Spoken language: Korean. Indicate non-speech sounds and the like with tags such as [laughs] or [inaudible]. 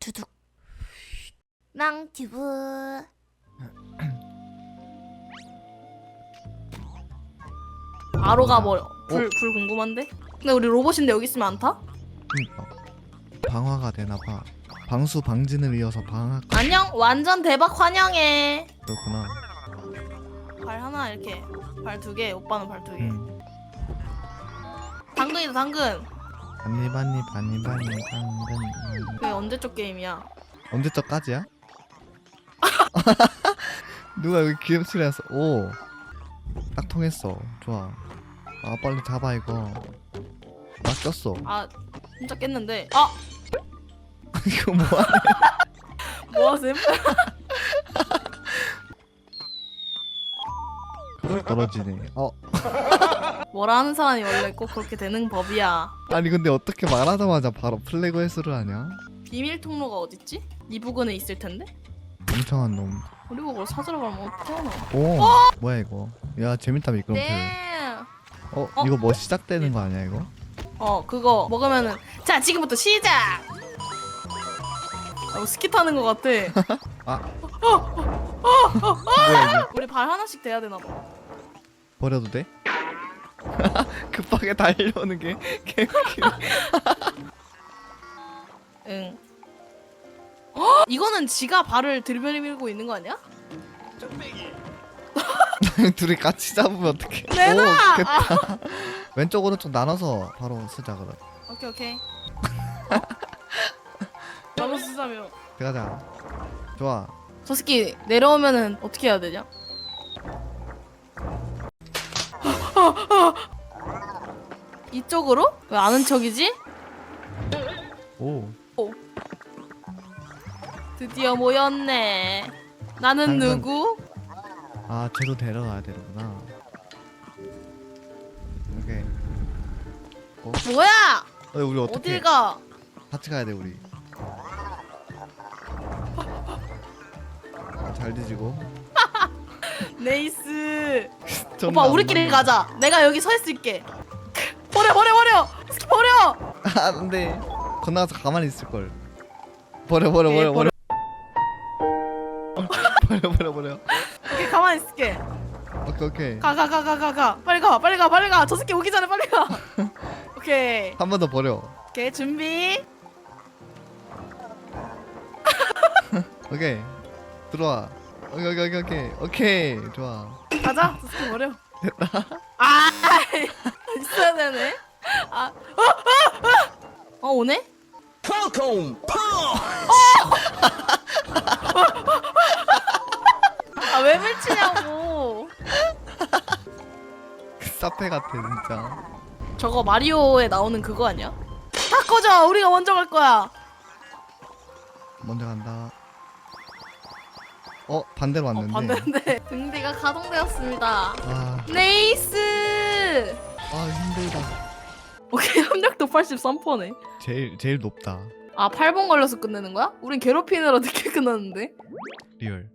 두둑 낭튜브 바로 가버려. 불, 불 궁금한데? 근데 우리 로봇인데 여기 있으면 안 타? 그니까 방화가 되나봐 방수 방진을 이어서 방학 안녕. 완전 대박 환영해. 그렇구나 발 하나 이렇게. 발 두 개. 오빠는 발 두 개. 음. 당근이다 당근. 바니바니 바니바니 당근 그게 언제적 게임이야? 언제적까지야? [laughs] 누가 여기 기름칠을 했어 오딱 통했어. 좋아. 아 빨리 잡아 이거. 나 꼈어. 아 진짜 깼는데. 아! [laughs] 이거 뭐야? [laughs] 뭐하셈? 떨어지네. 어 뭐라 하는 사람이 원래 꼭 그렇게 되는 법이야. 아니 근데 어떻게 말하자마자 바로 플래그 횟수를 하냐 비밀 통로가 어딨지? 이 부근에 있을 텐데? 멍청한 놈 그리고 그걸 찾으러 가면 어떡하나? 오 뭐야 이거 야 재밌다 미끄럼틀 네. 어, 어? 이거 뭐 시작되는 거 아니야 이거? 어 그거 먹으면은 자 지금부터 시작. 어, 스키 타는 것 같아. [laughs] 뭐야 이게 우리 발 하나씩 돼야 되나 봐. 버려도 돼? [laughs] 급하게 달려오는 게 개웃기네 [laughs] 응. 헉! [gasps] 이거는 지가 발을 들이밀고 있는 거 아니야? [laughs] 둘이 같이 잡으면 어떡해 내놔! 오 좋겠다 왼쪽 오른쪽 나눠서 바로 쓰자 그럼 오케이 오케이. 바로 쓰자며. 들어가자 좋아 저 새끼 내려오면은 어떻게 해야 되냐? 이쪽으로? 왜 아는 척이지? 오 드디어 모였네. 나는 당근. 누구? 아, 쟤도 데려가야 되는구나. 오케이. 뭐야? 어, 우리 어떻게 어딜 가? 같이 가야 돼 우리. 아, 잘 뒤지고. [laughs] 네이스. 좀 오빠 안 우리끼리. 가자. 내가 여기 서 있을게. 버려 버려 버려. 스키 버려. [laughs] 아, 안돼. 건너가서 가만히 있을 걸. 버려 버려 버려 오케이, [laughs] 버려. 버려 버려 버려. 오케이 가만히 있을게. 오케이 오케이. 가 가 가 가 가 가. 빨리 가 빨리 가 빨리 가. 저 새끼 오기 전에 빨리 가. [laughs] 오케이. 한 번 더 버려. 오케이 준비. 오케이. 들어와. 오케이 오케이 오케이 오케이. 오케이. 좋아. 가자. 저 새끼 버려. 됐다. 아 있어야 되네. 아. 어, 어, 어. 어 오네? Falcon Punch! 아왜 밀치냐고. 사페 같아 진짜. 저거 마리오에 나오는 그거 아니야? 다 꺼져. 우리가 먼저 갈 거야. 먼저 간다. 어 반대로 어, 왔는데. 봤는데 [laughs] 등대가 가동되었습니다. 아, 네이스. 아 힘들다. 오케이 [laughs] 협력도 83%네. 제일 제일 높다. 아 8번 걸려서 끝내는 거야? 우린 괴롭히느라 늦게 끝났는데. 리얼.